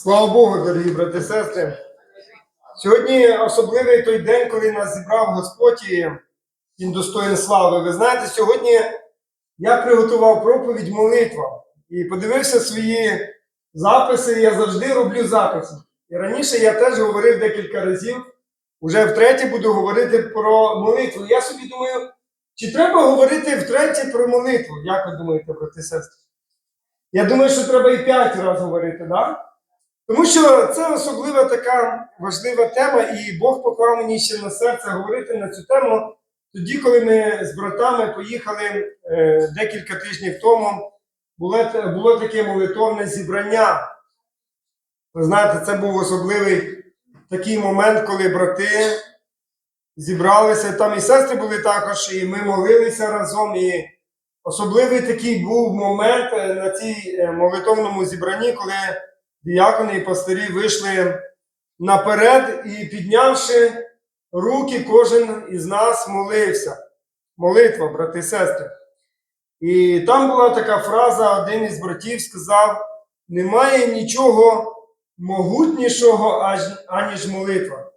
Слава Богу, дорогі брати і сестри. Сьогодні особливий той день, коли нас зібрав Господь і він достоїн слави. Ви знаєте, сьогодні я приготував проповідь молитва і подивився свої записи. Я завжди роблю записи. І раніше я теж говорив декілька разів. Уже втретє буду говорити про молитву. Я собі думаю, чи треба говорити втретє про молитву? Як ви думаєте, брати і сестри? Я думаю, що треба і п'ять разів говорити, так? Да? Тому що це особлива така важлива тема, і Бог поклав мені ще на серце говорити на цю тему тоді, коли ми з братами поїхали е, декілька тижнів тому, було, було таке молитовне зібрання. Ви знаєте, це був особливий такий момент, коли брати зібралися, там і сестри були також, і ми молилися разом. І особливий такий був момент е, на цій е, молитовному зібранні, коли діякони і пастирі вийшли наперед і, піднявши руки, кожен із нас молився. Молитва, брати і сестри. І там була така фраза, один із братів сказав: немає нічого могутнішого, аніж молитва.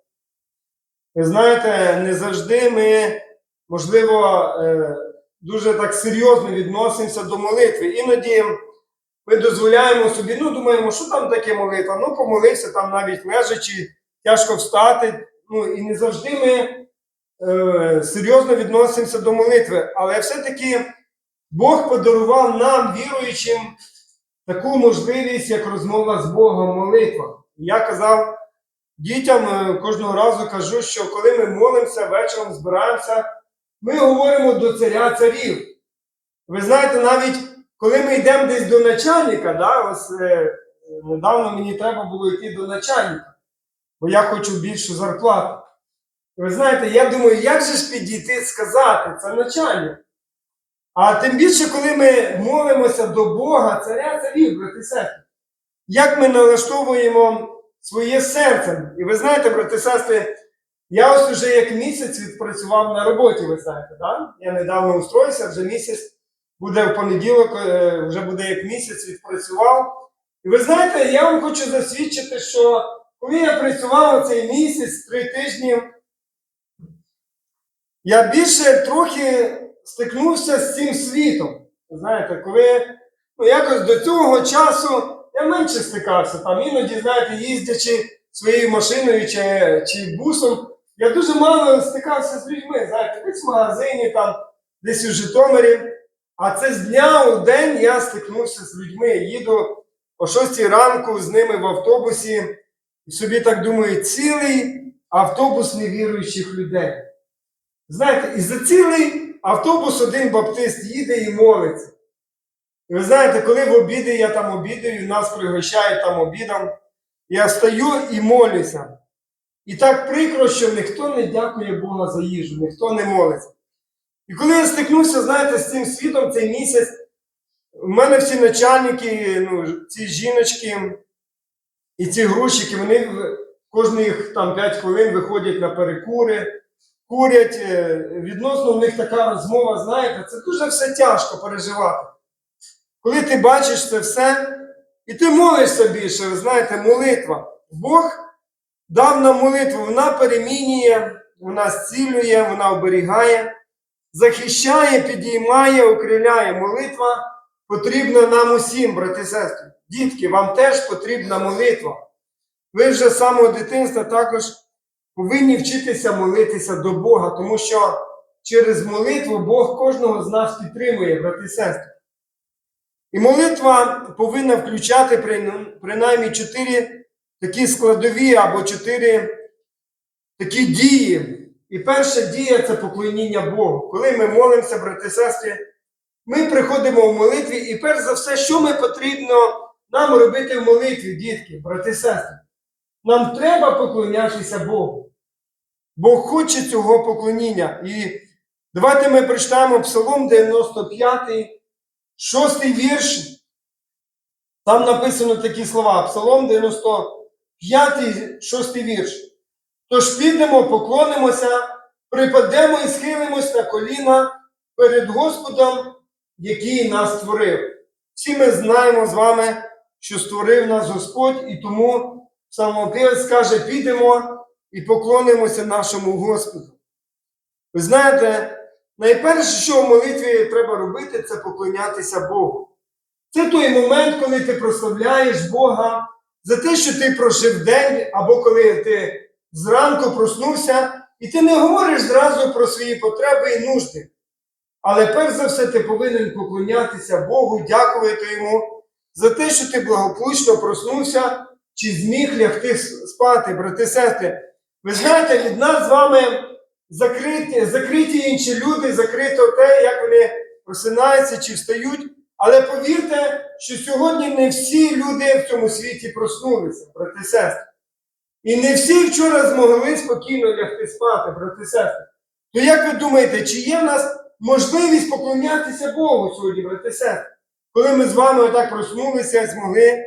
Ви знаєте, не завжди ми, можливо, е, дуже так серйозно відносимося до молитви. Іноді ми дозволяємо собі, ну думаємо, що там таке молитва? Ну, помолився там навіть лежачи, тяжко встати. Ну і не завжди ми е, серйозно відносимося до молитви. Але все-таки Бог подарував нам, віруючим, таку можливість, як розмова з Богом, молитва. Я казав дітям е, кожного разу кажу, що коли ми молимося, вечором збираємося, ми говоримо до царя царів. Ви знаєте, навіть коли ми йдемо десь до начальника, да, ось е, недавно мені треба було йти до начальника, бо я хочу більшу зарплату. Ви знаєте, я думаю, як же ж підійти сказати, це начальник. А тим більше, коли ми молимося до Бога, царя царів, брати сестри, як ми налаштовуємо своє серце. І ви знаєте, брати сестри, я ось уже як місяць відпрацював на роботі, ви знаєте, да? я недавно устроївся, вже місяць буде в понеділок, е, вже буде як місяць відпрацював. І ви знаєте, я вам хочу засвідчити, що коли я працював цей місяць, три тижні, я більше трохи стикнувся з цим світом. Знаєте, коли ну, якось до цього часу я менше стикався. Там іноді, знаєте, їздячи своєю машиною чи, чи бусом, я дуже мало стикався з людьми. Знаєте, десь в магазині, там, десь у Житомирі. А це з дня у день я стикнувся з людьми. Їду о 6 ранку з ними в автобусі, і собі так думаю, цілий автобус невіруючих людей. Знаєте, і за цілий автобус один баптист їде і молиться. І ви знаєте, коли в обіди я там обідаю, нас пригощають там обідом, я встаю і молюся. І так прикро, що ніхто не дякує Бога за їжу, ніхто не молиться. І коли я стикнувся, знаєте, з цим світом цей місяць, у мене всі начальники, ну, ці жіночки і ці грузчики, вони кожних там 5 хвилин виходять на перекури, курять. е, Відносно в них така розмова, знаєте, це дуже все тяжко переживати. Коли ти бачиш це все, і ти молишся більше, ви знаєте, молитва. Бог дав нам молитву, вона перемінює, вона зцілює, вона оберігає захищає, підіймає, окриляє. Молитва потрібна нам усім, брати і сестри. Дітки, вам теж потрібна молитва. Ви вже з самого дитинства також повинні вчитися молитися до Бога, тому що через молитву Бог кожного з нас підтримує, брати і сестри. І молитва повинна включати принаймні чотири такі складові або чотири такі дії. І перша дія це поклоніння Богу. Коли ми молимося, брати і сестри, ми приходимо в молитві, і перш за все, що ми потрібно нам робити в молитві, дітки, брати і сестри? Нам треба поклонятися Богу. Бог хоче цього поклоніння. І давайте ми прочитаємо Псалом 95, 6 вірш. Там написано такі слова. Псалом 95, 6 вірш. Тож підемо, поклонимося, припадемо і схилимось на коліна перед Господом, який нас створив. Всі ми знаємо з вами, що створив нас Господь, і тому самопівець каже, підемо і поклонимося нашому Господу. Ви знаєте, найперше, що в молитві треба робити, це поклонятися Богу. Це той момент, коли ти прославляєш Бога за те, що ти прожив день, або коли ти зранку проснувся, і ти не говориш зразу про свої потреби і нужди. Але перш за все ти повинен поклонятися Богу, дякувати Йому за те, що ти благополучно проснувся чи зміг лягти спати, брати сестри. Ви знаєте, від нас з вами закриті, закриті інші люди, закрито те, як вони просинаються чи встають. Але повірте, що сьогодні не всі люди в цьому світі проснулися, брати сестри. І не всі вчора змогли спокійно лягти спати, брати сестри. То як ви думаєте, чи є в нас можливість поклонятися Богу сьогодні, брати сестри? Коли ми з вами отак проснулися, змогли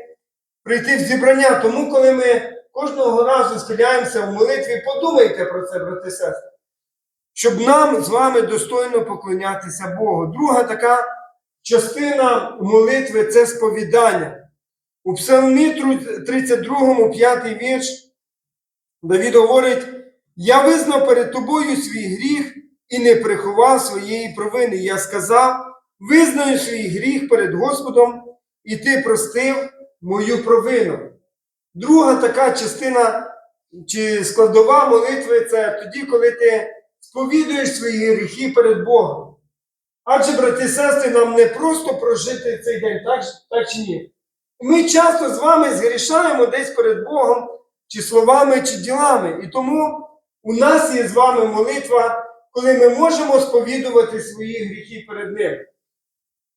прийти в зібрання. Тому, коли ми кожного разу схиляємося в молитві, подумайте про це, брати сестри. Щоб нам з вами достойно поклонятися Богу. Друга така частина молитви це сповідання. У Псалмі 32, 5 вірш Давід говорить: Я визнав перед тобою свій гріх і не приховав своєї провини. Я сказав: визнаю свій гріх перед Господом, і ти простив мою провину. Друга така частина чи складова молитви це тоді, коли ти сповідуєш свої гріхи перед Богом. Адже, брати і сестри, нам не просто прожити цей день, так, так чи ні? Ми часто з вами згрішаємо десь перед Богом, чи словами, чи ділами. І тому у нас є з вами молитва, коли ми можемо сповідувати свої гріхи перед Ним.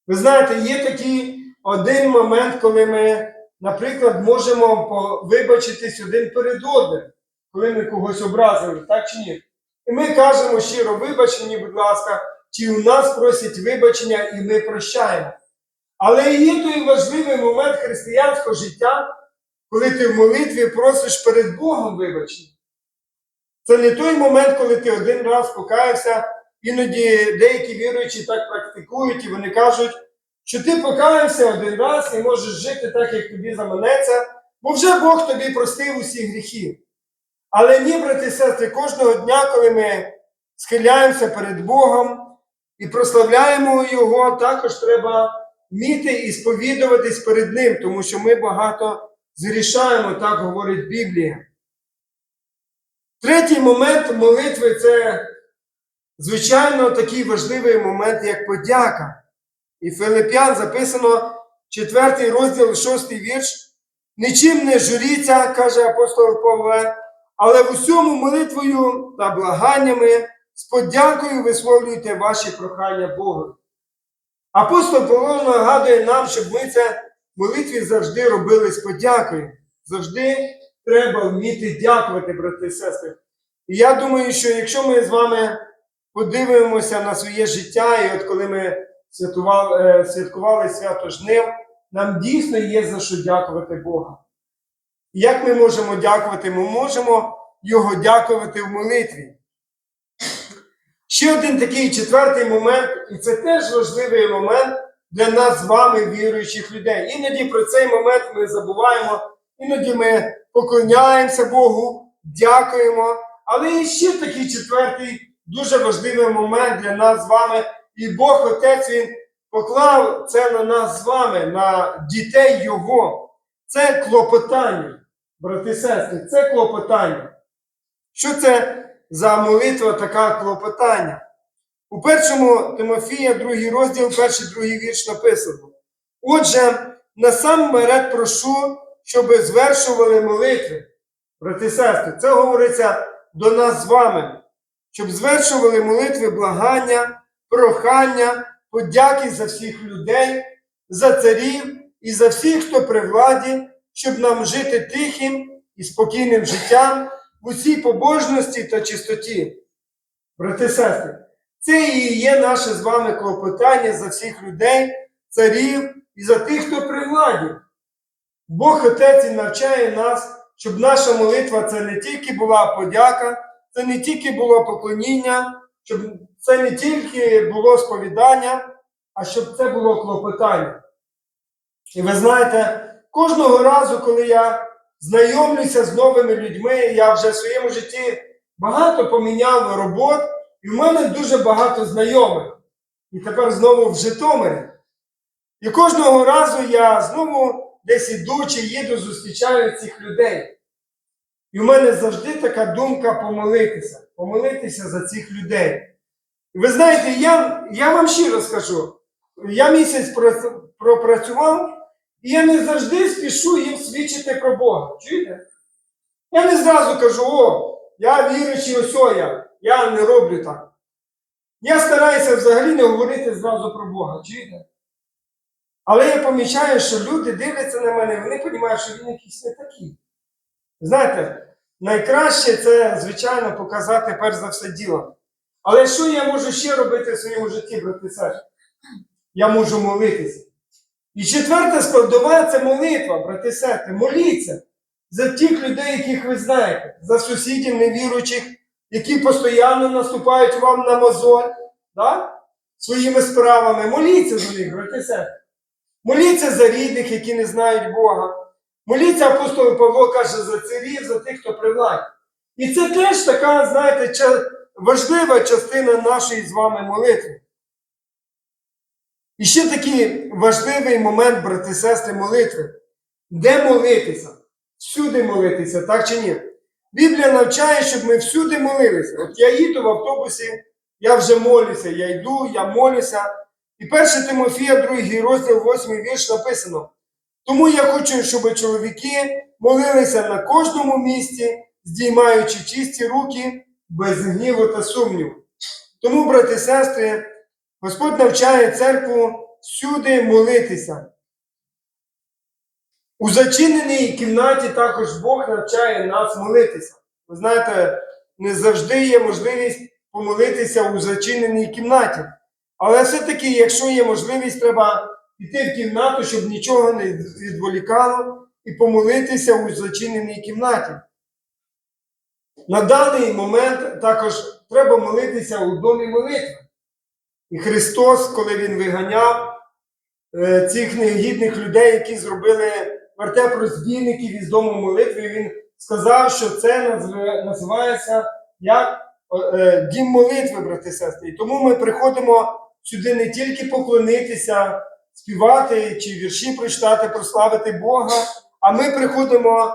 Ви знаєте, є такий один момент, коли ми, наприклад, можемо вибачитись один перед одним, коли ми когось образили, так чи ні? І ми кажемо щиро, вибач мені, будь ласка, чи у нас просять вибачення, і ми прощаємо. Але є той важливий момент християнського життя, коли ти в молитві просиш перед Богом вибачення. Це не той момент, коли ти один раз покаявся, іноді деякі віруючі так практикують, і вони кажуть, що ти покаявся один раз і можеш жити так, як тобі заманеться, бо вже Бог тобі простив усі гріхи. Але ні, брати і сестри, кожного дня, коли ми схиляємося перед Богом і прославляємо Його, також треба вміти і сповідуватись перед Ним, тому що ми багато зрішаємо, так говорить Біблія. Третій момент молитви це, звичайно, такий важливий момент, як подяка. І Филип'ян записано 4 розділ, 6 вірш. Нічим не журіться, каже апостол Павле, але в усьому молитвою та благаннями з подякою висловлюйте ваші прохання Богу. Апостол Павло нагадує нам, щоб ми це молитві завжди робили з подякою. Завжди треба вміти дякувати, брати і сестри. І я думаю, що якщо ми з вами подивимося на своє життя, і от коли ми святкували, е, святкували свято жнив, нам дійсно є за що дякувати Бога. І Як ми можемо дякувати? Ми можемо Його дякувати в молитві. Ще один такий четвертий момент, і це теж важливий момент для нас з вами, віруючих людей. Іноді про цей момент ми забуваємо, іноді ми поклоняємося Богу, дякуємо. Але є ще такий четвертий дуже важливий момент для нас з вами. І Бог Отець Він поклав це на нас з вами, на дітей Його. Це клопотання, брати і сестри, це клопотання. Що це за молитва така клопотання? У першому Тимофія, другий розділ, перший другий вірш написано. Отже, насамперед прошу, щоб звершували молитви. Брати сестри, це говориться до нас з вами, щоб звершували молитви благання, прохання, подяки за всіх людей, за царів і за всіх, хто при владі, щоб нам жити тихим і спокійним життям в усій побожності та чистоті. Брати сестри, це і є наше з вами клопотання за всіх людей, царів і за тих, хто при владі. Бог Отець і навчає нас, щоб наша молитва це не тільки була подяка, це не тільки було поклоніння, щоб це не тільки було сповідання, а щоб це було клопотання. І ви знаєте, Кожного разу, коли я знайомлюся з новими людьми, я вже в своєму житті багато поміняв робот, і в мене дуже багато знайомих. І тепер знову в Житомирі. І кожного разу я знову десь іду чи їду, зустрічаю цих людей. І в мене завжди така думка помолитися, помолитися за цих людей. І ви знаєте, я, я вам щиро скажу, я місяць пропрацював, і я не завжди спішу їм свідчити про Бога. Чуєте? Я не зразу кажу, о, я віруючий, ось я, я не роблю так. Я стараюся взагалі не говорити зразу про Бога, чуєте? Але я помічаю, що люди дивляться на мене, вони розуміють, що він якийсь не такий. Знаєте, найкраще це, звичайно, показати перш за все ділом. Але що я можу ще робити в своєму житті, брати сестри? Я можу молитися. І четверта складова це молитва, брати сестри. Моліться за тих людей, яких ви знаєте, за сусідів невіруючих, які постійно наступають вам на мозоль, да? своїми справами. Моліться за них, брати. Моліться за рідних, які не знають Бога. Моліться, апостол Павло каже, за царів, за тих, хто при владі. І це теж така, знаєте, важлива частина нашої з вами молитви. І ще такий важливий момент, брати сестри, молитви. Де молитися? Всюди молитися, так чи ні? Біблія навчає, щоб ми всюди молилися. От я їду в автобусі, я вже молюся, я йду, я молюся. І 1 Тимофія, 2 розділ, 8 вірш написано. Тому я хочу, щоб чоловіки молилися на кожному місці, здіймаючи чисті руки без гніву та сумніву. Тому, брати і сестри, Господь навчає церкву всюди молитися. У зачиненій кімнаті також Бог навчає нас молитися. Ви знаєте, не завжди є можливість помолитися у зачиненій кімнаті. Але все-таки, якщо є можливість, треба піти в кімнату, щоб нічого не відволікало, і помолитися у зачиненій кімнаті. На даний момент також треба молитися у домі молитви. І Христос, коли Він виганяв е, цих негідних людей, які зробили вертеп розбійників із дому молитви, Він сказав, що це називається як е, дім молитви, брати сестри. І тому ми приходимо сюди не тільки поклонитися, співати чи вірші прочитати, прославити Бога, а ми приходимо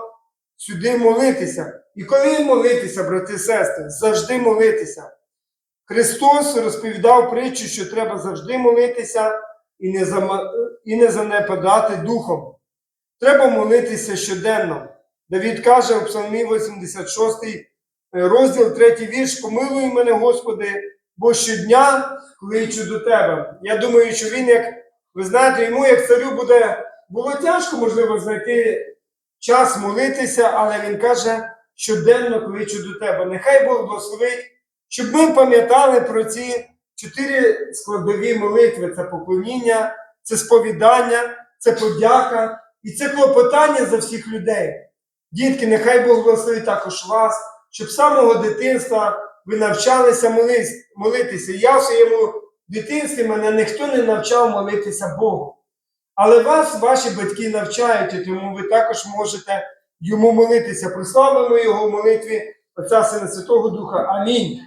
сюди молитися. І коли молитися, брати і сестри, завжди молитися. Христос розповідав притчу, що треба завжди молитися і не занепадати духом. Треба молитися щоденно. Давід каже у Псалмі 86, розділ 3 вірш: Помилуй мене, Господи, бо щодня кличу до Тебе. Я думаю, що він, як ви знаєте, йому, як царю, буде було тяжко, можливо, знайти час молитися, але він каже, щоденно кличу до Тебе. Нехай Бог благословить, щоб ми пам'ятали про ці чотири складові молитви: це поклоніння, це сповідання, це подяка і це клопотання за всіх людей. Дітки, нехай Бог благословить також вас, щоб з самого дитинства ви навчалися молитися. Я в своєму дитинстві мене ніхто не навчав молитися Богу. Але вас ваші батьки навчають, і тому ви також можете йому молитися. Прославимо його в молитві Отця Сина Святого Духа. Амінь.